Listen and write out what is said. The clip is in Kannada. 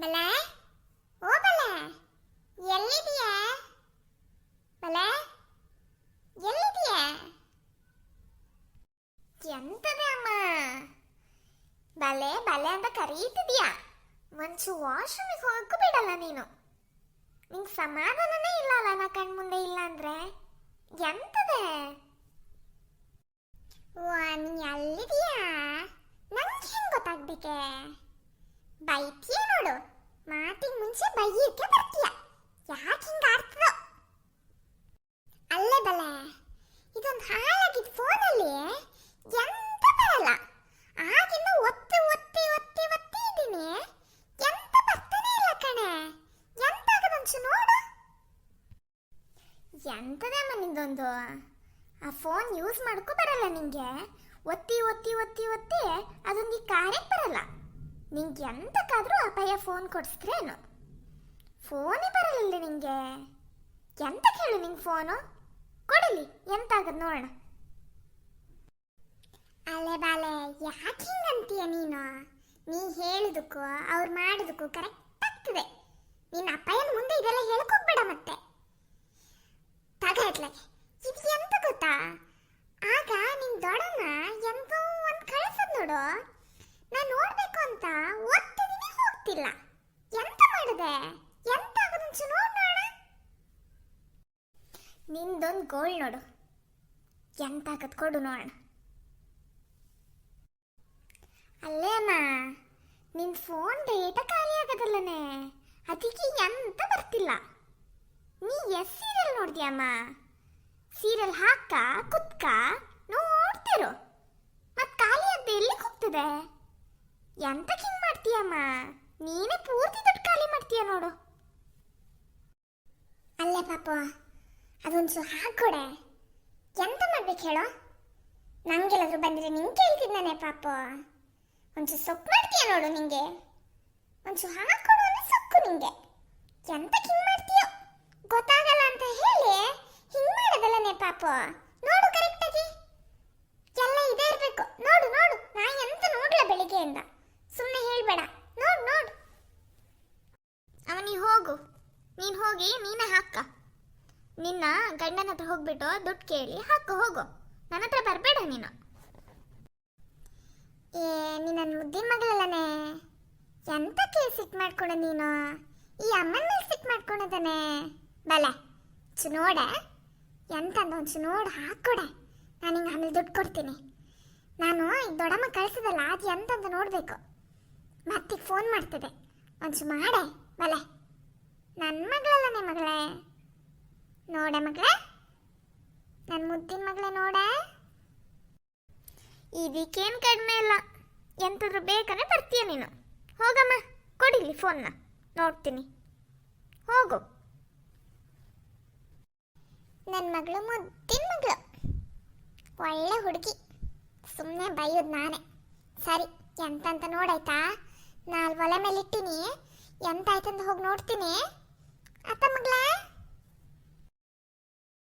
ಬಲೆ. ಓ ಬಲೆ. ಎಲ್ಲಿದೀಯ ಬಲೆ. ಎಲ್ಲಿದೀಯ ಎಂತದೆ ಅಮ್ಮ? ಬಲೆ ಬಲೆ ಅಂತ ಕರೀತಿದ್ಯಾ? ಮಂಚು ವಾಶ್ರೂಮಿಗೆ ಹೋಗಕ್ಕೂ ಬಿಡಲ್ಲ ನೀನು. ನಿಂಗೆ ಸಮಾಧಾನನೇ ಇಲ್ಲ ಅಲ್ಲ ನಾ ಕಣ್ಮುಂದೆ ಇಲ್ಲ ಅಂದ್ರೆ? ಎಂತದೆ? ನೀ ಅಲ್ಲಿದೀಯಾ ನಂಗೆ ಹೆಂಗ್ ಗೊತ್ತಾಗ್ಬೇಕೆ ಬೈತಿಯೇ ನೋಡು. ಮಾತಿಗೆ ಮುಂಚೆ ಬೈಯಕ್ಕೆ ಬರ್ತೀಯ? ಯಾಕೆ ಹಿಂಗ ಆಡ್ತದೋ ಅಲ್ಲೇ ಬಲೆ, ಇದೊಂದು ಹಾಳಾಗಿದ್ ಫೋನಲ್ಲಿ ಎಂತ ಬರಲ್ಲ. ಆಗಿನ ಒತ್ತಿ ಒತ್ತಿ ಒತ್ತಿ ಒತ್ತಿ ಇದ್ದೀನಿ. ಎಂತ ಬರ್ತಾನೆ ಇಲ್ಲ ಕಣೆ? ಎಂತ ಆಗದಂಚು ನೋಡು. ಎಂತದೇ ನಿಂದೊಂದು? ಆ ಫೋನ್ ಯೂಸ್ ಮಾಡ್ಕೊ ಬರಲ್ಲ ನಿಂಗೆ. ಒತ್ತಿ ಒತ್ತಿ ಒತ್ತಿ ಒತ್ತಿ ಅದೊಂದು ಕಾರ್ಯಕ್ಕೆ ಬರಲ್ಲ. ನಿಂಗೆ ಎಂತಕ್ಕಾದರೂ ಅಪಾಯ ಫೋನ್ ಕೊಡಿಸಿದ್ರೇನು ಫೋನೇ ಬರಲಿಲ್ಲ ನಿಂಗೆ. ಎಂತ ಕೇಳು ನಿಂಗೆ ಫೋನು ಕೊಡಲಿ ಎಂತ ಆಗದ್ ನೋಡೋಣ. ಅಲೆ ಬಾಲೆ, ಯಾಕೆ ಹಿಂಗಂತೀಯ ನೀನು? ನೀ ಹೇಳಿದಕ್ಕೂ, ಅವ್ರು ಮಾಡಿದಕ್ಕೂ ಕರೆಕ್ಟ್ ಆಗ್ತದೆ. ನಿನ್ನ ಅಪ್ಪಯ್ಯನ ಮುಂದೆ ಇದೆಲ್ಲ ಹೇಳ್ಕೊಬೇಡ ಮತ್ತೆ. ತಗಟ್ಲೆ ಇದು ಎಂತ ಗೊತ್ತಾ? ಆಗ ನಿನ್ ದೊಡಮ್ಮ ಎಂತೋ ಒಂದು ಕಳಿಸದ್ ನೋಡು. ಅಂತ ಒತ್ತಿದೀನಿ ಹೋಗ್ತಿಲ್ಲ. ಎಂತ ಮಾಡಿದೆ? ಎಂತ ಆಗೋದಂಚು ನೋಡೋಣ ನೋಡ ನಿಂದೊಂದು ಗೋಳ್ ನೋಡು. ಎಂತ ಕತ್ಕೊಡು ಕೊಡು ನೋಡೋಣ. ಅಲ್ಲೇ ಅಮ್ಮ, ನಿನ್ ಫೋನ್ ಡೇಟಾ ಖಾಲಿ ಆಗದಲ್ಲನೆ. ಅದಕ್ಕೆ ಎಂತ ಬರ್ತಿಲ್ಲ. ನೀ ಎಸ್ ಸೀರಿಯಲ್ ನೋಡ್ತೀಯಮ್ಮ ಸೀರಿಯಲ್ ಹಾಕ ಕುತ್ಕ, ನೋಡ್ತಿರು. ಮತ್ತೆ ಖಾಲಿ ಆಗದೆ ಎಲ್ಲಿಗೆ ಹೋಗ್ತದೆ? ಎಂತಕ್ಕೆ ಹಿಂಗ್ ಮಾಡ್ತೀಯಮ್ಮ? ನೀನೇ ಪೂರ್ತಿ ದುಡ್ಡು ಖಾಲಿ ಮಾಡ್ತೀಯ ನೋಡು. ಅಲ್ಲೇ ಪಾಪ ಅದೊಂಚು ಹಾಕೊಡೆ ಎಂತ ಮಾಡ್ಬೇಕು ಹೇಳೋ? ನಂಗೆಲ್ಲಾದ್ರೂ ಬಂದ್ರೆ ನಿಂಗೆ ಕೇಳ್ತಿದ್ದಾನೆ ಪಾಪ. ಒಂಚು ಸೊಪ್ಪು ಮಾಡ್ತೀಯ ನೋಡು ನಿಂಗೆ. ಒಂಚು ಹಾಕೊಡು ಅಂದ್ರೆ ಸೊಕ್ಕು ನಿಂಗೆ. ಎಂತ ಹಿಂಗ್ ಮಾಡ್ತೀಯೋ? ಗೊತ್ತಾಗಲ್ಲ ಅಂತ ಹೇಳಿ ಹಿಂಗ್ ಮಾಡೋದಲ್ಲನೆ ಪಾಪ. ನೋಡು ಕರೆಕ್ಟಾಗಿ ಎಲ್ಲ ಇದೇ ಇರ್ಬೇಕು. ನೋಡು ನೋಡು. ನಾ ಎಂತ ನೋಡ್ಲ ಬೆಳಿಗ್ಗೆಯಿಂದ ಸುಮ್ಮನೆ ಹೇಳ್ಬೇಡ ನೋಡು ನೋಡು ಅವನಿ ಹೋಗು ನೀನು ಹೋಗಿ ನೀನೇ ಹಾಕ. ನಿನ್ನ ಗಂಡನ ಹತ್ರ ಹೋಗ್ಬಿಟ್ಟು ದುಡ್ಡು ಕೇಳಿ ಹಾಕು, ಹೋಗು. ನನ್ನ ಹತ್ರ ಬರಬೇಡ ನೀನು. ಏ, ನನ್ನ ಮುದ್ದಿನ ಎಂತ ಕೇಳಿ ಸಿಟ್ ಮಾಡ್ಕೊಂಡೆ ನೀನು? ಈ ಅಮ್ಮನ ಮೇಲೆ ಸಿಟ್ ಮಾಡ್ಕೊಂಡಿದ್ದಾನೆ ಬಲ ಚು ನೋಡೆ ಒಂದು ಒಂಚು ನೋಡು, ಹಾಕೊಡೆ. ನಾನು ಹಿಂಗೆ ಆಮೇಲೆ ದುಡ್ಡು ಕೊಡ್ತೀನಿ. ನಾನು ಈಗ ದೊಡ್ಡಮ್ಮ ಕಳಿಸಿದಲ್ಲ, ಅದು ಎಂತಂದು ನೋಡಬೇಕು. ಮತ್ತೀಗ ಫೋನ್ ಮಾಡ್ತದೆ. ಒಂಚು ಮಾಡೆ, ಬಲೆ. ಮಗಳಲ್ಲನೆ ಮಗಳೇ? ನೋಡೆ ಮಗಳೇ? ನನ್ನ ಮುದ್ದಿನ ಮಗಳೇ ನೋಡೆ. ಇದಕ್ಕೇನು ಕಡಿಮೆ ಇಲ್ಲ. ಎಂಥದ್ರು ಬೇಕಂದ್ರೆ ಬರ್ತೀಯ ನೀನು. ಹೋಗಮ್ಮ ಕೊಡಿಲಿ ಫೋನ್ನ ನೋಡ್ತೀನಿ. ಹೋಗು. ನನ್ನ ಮಗಳು ಮುದ್ದಿನ ಮಗಳು. ಒಳ್ಳೆ ಹುಡುಗಿ. ಸುಮ್ಮನೆ ಬೈಯೋದು ನಾನೇ. ಸರಿ ಎಂತಂತ ನೋಡಾಯ್ತಾ ನಾಲ್ ಒಲೆ ಮೇಲೆ ಇಟ್ಟಿನಿ ಎಂತ ಆಯ್ತಂತ ಹೋಗಿ ನೋಡ್ತೀನಿ. ಅತ್ತ ಮಗಳೇ?